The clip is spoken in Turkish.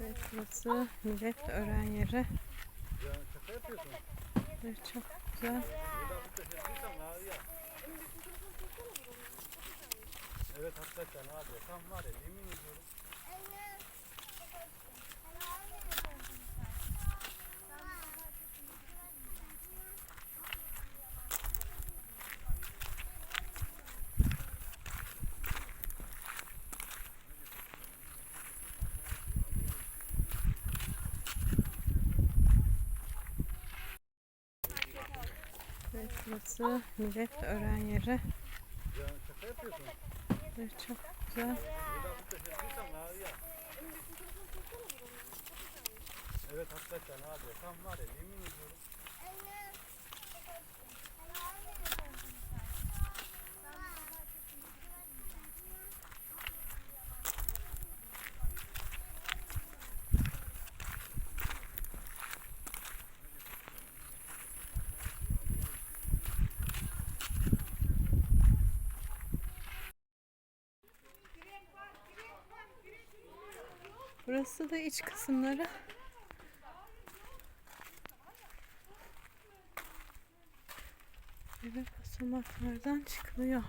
Evet, burası millet öğren yeri. Evet, çok güzel. Evet hakikaten abi. Tam var ya yemin ediyorum. Evet, burası millet öğren yeri. Evet, çok güzel. Evet hakikaten abi. Tam var ya yemin ediyorum. Burası da iç kısımları. Böyle basamaklardan çıkılıyor.